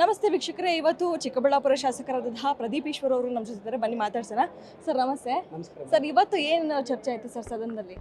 ನಮಸ್ತೆ ವೀಕ್ಷಕರೇ. ಇವತ್ತು ಚಿಕ್ಕಬಳ್ಳಾಪುರ ಶಾಸಕರಾದಂತಹ ಪ್ರದೀಪ್ ಈಶ್ವರ್ ಅವರು ನಮ್ಮ ಜೊತೆ ಬನ್ನಿ ಮಾತಾಡ್ಸೋಣ. ಸರ್ ನಮಸ್ತೆ. ನಮಸ್ಕಾರ. ಸರ್ ಇವತ್ತು ಏನು ಚರ್ಚೆ ಆಯಿತು ಸರ್ ಸದನದಲ್ಲಿ?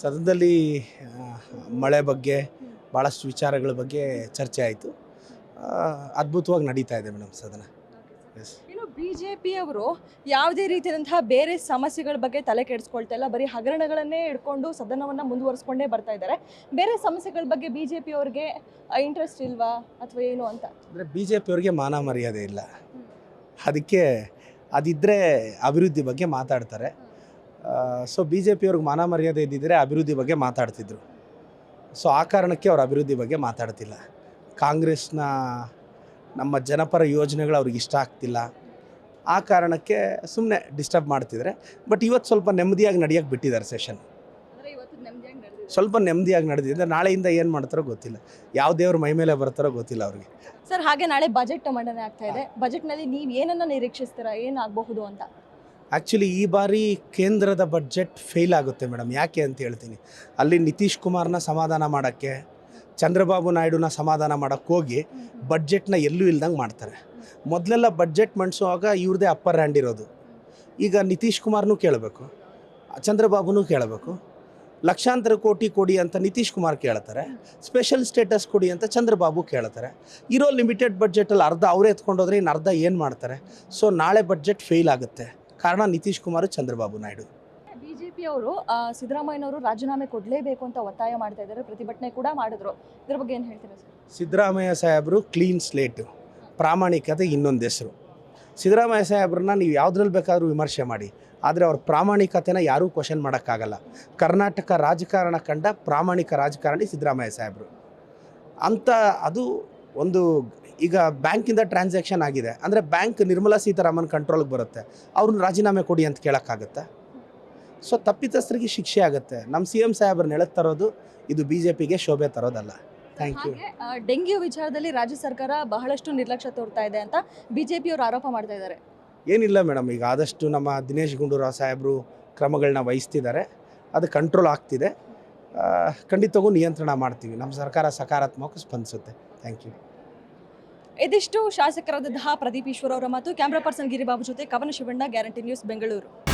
ಸದನದಲ್ಲಿ ಮಳೆ ಬಗ್ಗೆ ಭಾಳಷ್ಟು ವಿಚಾರಗಳ ಬಗ್ಗೆ ಚರ್ಚೆ ಆಯಿತು. ಅದ್ಭುತವಾಗಿ ನಡೀತಾ ಇದೆ ಮೇಡಮ್ ಸದನ. ಎಸ್ ಬಿ ಜೆ ಪಿಯವರು ಯಾವುದೇ ರೀತಿಯಾದಂತಹ ಬೇರೆ ಸಮಸ್ಯೆಗಳ ಬಗ್ಗೆ ತಲೆ ಕೆಡಿಸ್ಕೊಳ್ತಾ ಇಲ್ಲ. ಬರೀ ಹಗರಣಗಳನ್ನೇ ಇಟ್ಕೊಂಡು ಸದನವನ್ನು ಮುಂದುವರಿಸ್ಕೊಂಡೇ ಬರ್ತಾ ಇದ್ದಾರೆ. ಬೇರೆ ಸಮಸ್ಯೆಗಳ ಬಗ್ಗೆ ಬಿ ಜೆ ಪಿಯವ್ರಿಗೆ ಇಂಟ್ರೆಸ್ಟ್ ಇಲ್ವಾ ಅಥವಾ ಏನು ಅಂತ? ಅಂದರೆ ಬಿ ಜೆ ಪಿಯವ್ರಿಗೆ ಮಾನ ಮರ್ಯಾದೆ ಇಲ್ಲ. ಅದಕ್ಕೆ ಅದಿದ್ದರೆ ಅಭಿವೃದ್ಧಿ ಬಗ್ಗೆ ಮಾತಾಡ್ತಾರೆ. ಸೊ ಬಿ ಜೆ ಪಿಯವ್ರಿಗೆ ಮಾನ ಮರ್ಯಾದೆ ಇದ್ದಿದ್ದರೆ ಅಭಿವೃದ್ಧಿ ಬಗ್ಗೆ ಮಾತಾಡ್ತಿದ್ರು. ಸೊ ಆ ಕಾರಣಕ್ಕೆ ಅವ್ರು ಅಭಿವೃದ್ಧಿ ಬಗ್ಗೆ ಮಾತಾಡ್ತಿಲ್ಲ. ಕಾಂಗ್ರೆಸ್ನ ನಮ್ಮ ಜನಪರ ಯೋಜನೆಗಳು ಅವ್ರಿಗೆ ಇಷ್ಟ ಆಗ್ತಿಲ್ಲ. ಆ ಕಾರಣಕ್ಕೆ ಸುಮ್ಮನೆ ಡಿಸ್ಟರ್ಬ್ ಮಾಡ್ತಿದ್ರೆ ಬಟ್ ಇವತ್ತು ಸ್ವಲ್ಪ ನೆಮ್ಮದಿಯಾಗಿ ನಡೆಯೋಕ್ಕೆ ಬಿಟ್ಟಿದ್ದಾರೆ ಸೆಷನ್ ಸ್ವಲ್ಪ ನೆಮ್ಮದಿಯಾಗಿ ನಡೆದಿದೆ. ನಾಳೆಯಿಂದ ಏನು ಮಾಡ್ತಾರೋ ಗೊತ್ತಿಲ್ಲ. ಯಾವ ದೇವ್ರ ಮೈ ಮೇಲೆ ಬರ್ತಾರೋ ಗೊತ್ತಿಲ್ಲ ಅವ್ರಿಗೆ. ಸರ್ ಹಾಗೆ ನಾಳೆ ಬಜೆಟ್ ಮಂಡನೆ ಆಗ್ತಾ ಇದೆ. ಬಜೆಟ್ನಲ್ಲಿ ನೀವು ಏನನ್ನ ನಿರೀಕ್ಷಿಸ್ತೀರಾ? ಏನಾಗಬಹುದು ಅಂತ? ಆ್ಯಕ್ಚುಲಿ ಈ ಬಾರಿ ಕೇಂದ್ರದ ಬಜೆಟ್ ಫೇಲ್ ಆಗುತ್ತೆ ಮೇಡಮ್ ಯಾಕೆ ಅಂತ ಹೇಳ್ತೀನಿ. ಅಲ್ಲಿ ನಿತೀಶ್ ಕುಮಾರ್ನ ಸಮಾಧಾನ ಮಾಡೋಕ್ಕೆ ಚಂದ್ರಬಾಬು ನಾಯ್ಡುನ ಸಮಾಧಾನ ಮಾಡೋಕ್ಕೆ ಹೋಗಿ ಬಡ್ಜೆಟ್ನ ಎಲ್ಲೂ ಇಲ್ದಂಗೆ ಮಾಡ್ತಾರೆ. ಮೊದಲೆಲ್ಲ ಬಡ್ಜೆಟ್ ಮಂಡಿಸುವಾಗ ಇವ್ರದೇ ಅಪ್ಪರ್ ಹ್ಯಾಂಡ್ ಇರೋದು. ಈಗ ನಿತೀಶ್ ಕುಮಾರ್ನೂ ಕೇಳಬೇಕು, ಚಂದ್ರಬಾಬುನೂ ಕೇಳಬೇಕು, ಲಕ್ಷಾಂತರ ಕೋಟಿ ಕೊಡಿ ಅಂತ ನಿತೀಶ್ ಕುಮಾರ್ ಕೇಳ್ತಾರೆ, ಸ್ಪೆಷಲ್ ಸ್ಟೇಟಸ್ ಕೊಡಿ ಅಂತ ಚಂದ್ರಬಾಬು ಕೇಳ್ತಾರೆ. ಇರೋ ಲಿಮಿಟೆಡ್ ಬಡ್ಜೆಟಲ್ಲಿ ಅರ್ಧ ಅವರೇ ಎತ್ಕೊಂಡೋದ್ರೆ ಇನ್ನು ಅರ್ಧ ಏನು ಮಾಡ್ತಾರೆ? ಸೊ ನಾಳೆ ಬಡ್ಜೆಟ್ ಫೇಲ್ ಆಗುತ್ತೆ. ಕಾರಣ ನಿತೀಶ್ ಕುಮಾರ್, ಚಂದ್ರಬಾಬು ನಾಯ್ಡು. ಅವರು ಸಿದ್ದರಾಮಯ್ಯನವರು ರಾಜೀನಾಮೆ ಕೊಡಲೇಬೇಕು ಅಂತ ಒತ್ತಾಯ ಮಾಡ್ತಾ ಇದ್ದಾರೆ. ಪ್ರತಿಭಟನೆ ಕೂಡ ಮಾಡಿದ್ರು. ಇದ್ರ ಬಗ್ಗೆ ಏನು ಹೇಳ್ತೀರಾ ಸರ್? ಸಿದ್ದರಾಮಯ್ಯ ಸಾಹೇಬರು ಕ್ಲೀನ್ ಸ್ಲೇಟ್ ಪ್ರಾಮಾಣಿಕತೆ ಇನ್ನೊಂದು ಹೆಸರು. ಸಿದ್ದರಾಮಯ್ಯ ಸಾಹೇಬ್ರನ್ನ ನೀವು ಯಾವುದ್ರಲ್ಲಿ ಬೇಕಾದರೂ ವಿಮರ್ಶೆ ಮಾಡಿ, ಆದರೆ ಅವ್ರ ಪ್ರಾಮಾಣಿಕತೆನ ಯಾರೂ ಕ್ವಶನ್ ಮಾಡೋಕ್ಕಾಗಲ್ಲ. ಕರ್ನಾಟಕ ರಾಜಕಾರಣ ಕಂಡ ಪ್ರಾಮಾಣಿಕ ರಾಜಕಾರಣಿ ಸಿದ್ದರಾಮಯ್ಯ ಸಾಹೇಬರು. ಅಂತ ಅದು ಒಂದು ಈಗ ಬ್ಯಾಂಕಿಂದ ಟ್ರಾನ್ಸಾಕ್ಷನ್ ಆಗಿದೆ. ಅಂದರೆ ಬ್ಯಾಂಕ್ ನಿರ್ಮಲಾ ಸೀತಾರಾಮನ್ ಕಂಟ್ರೋಲ್ಗೆ ಬರುತ್ತೆ. ಅವ್ರನ್ನ ರಾಜೀನಾಮೆ ಕೊಡಿ ಅಂತ ಕೇಳೋಕ್ಕಾಗತ್ತಾ? ಸೊ ತಪ್ಪಿತಸ್ಥರಿಗೆ ಶಿಕ್ಷೆ ಆಗುತ್ತೆ. ನಮ್ಮ ಸಿ ಎಂ ಸಾಹೇಬ್ರನ್ನ ತರೋದು ಇದು ಬಿ ಜೆ ಪಿಗೆ ಶೋಭೆ ತರೋದಲ್ಲ. ಥ್ಯಾಂಕ್ ಯು ಹಾಗೆ ಆ, ಡೆಂಗ್ಯೂ ವಿಚಾರದಲ್ಲಿ ರಾಜ್ಯ ಸರ್ಕಾರ ಬಹಳಷ್ಟು ನಿರ್ಲಕ್ಷ್ಯ ತೋರ್ತಾ ಇದೆ ಅಂತ ಬಿಜೆಪಿ ಅವರು ಆರೋಪ ಮಾಡ್ತಾ ಇದ್ದಾರೆ. ಏನಿಲ್ಲ ಮೇಡಮ್ ಈಗ ಆದಷ್ಟು ನಮ್ಮ ದಿನೇಶ್ ಗುಂಡೂರಾವ್ ಸಾಹೇಬರು ಕ್ರಮಗಳನ್ನ ವಹಿಸ್ತಿದ್ದಾರೆ. ಅದು ಕಂಟ್ರೋಲ್ ಆಗ್ತಿದೆ. ಆ, ಖಂಡಿತವಾಗೂ ನಿಯಂತ್ರಣ ಮಾಡ್ತೀವಿ. ನಮ್ಮ ಸರ್ಕಾರ ಸಕಾರಾತ್ಮಕ ಸ್ಪಂದಿಸುತ್ತೆ. ಥ್ಯಾಂಕ್ ಯು ಇದಿಷ್ಟು ಶಾಸಕರಾದಂತಹ ಪ್ರದೀಪ್ ಈಶ್ವರ್ ಅವರ ಮತ್ತು ಕ್ಯಾಮ್ರಾ ಪರ್ಸನ್ ಗಿರಿಬಾಬು ಜೊತೆ Kavana Shivanna guarantee news Bengaluru.